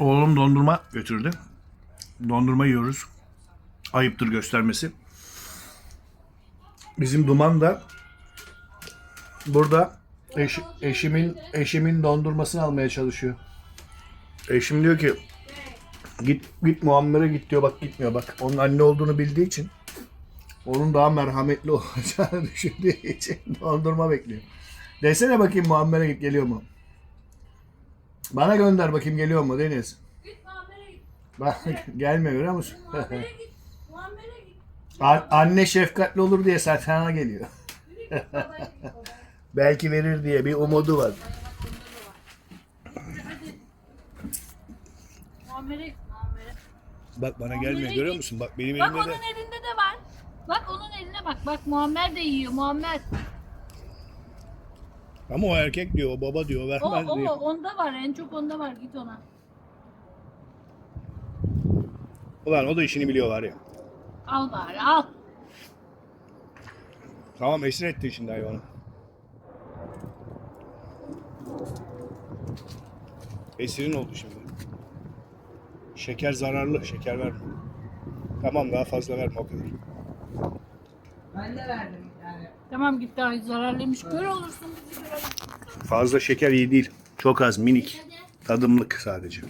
Oğlum dondurma götürdü. Dondurma yiyoruz. Ayıptır göstermesi. Bizim Duman da burada eş- eşimin eşimin dondurmasını almaya çalışıyor. Eşim diyor ki git git Muammer'e git diyor bak gitmiyor bak. Onun anne olduğunu bildiği için onun daha merhametli olacağını düşündüğü için dondurma bekliyor. Desene bakayım Muammer'e git geliyor mu? Bana gönder bakayım geliyor mu Deniz? Git Muammer'e git. Bak gelmiyor görüyor musun? Muammer'e git. Muammer'e git. An- anne şefkatli olur diye sana geliyor. Belki verir diye bir umudu var. Muammer'e git. Muammer'e. Bak bana gelmiyor, görüyor musun? Bak benim Bak elimde onun de. elinde de var. Bak onun eline bak. Bak Muammer de yiyor. Muammer. Ama o erkek diyor, o baba diyor, O, vermez o diyor. onda var. En çok onda var. Git ona. Ulan o da işini biliyor var ya. Al bari al. Tamam esir etti şimdi hayvanı. Esirin oldu şimdi. Şeker zararlı, şeker verme. Tamam daha fazla verme o kadar. Ben de verdim. Tamam git daha zararlıymış. Kör olursun. Fazla şeker iyi değil. Çok az, minik. Tadımlık sadece.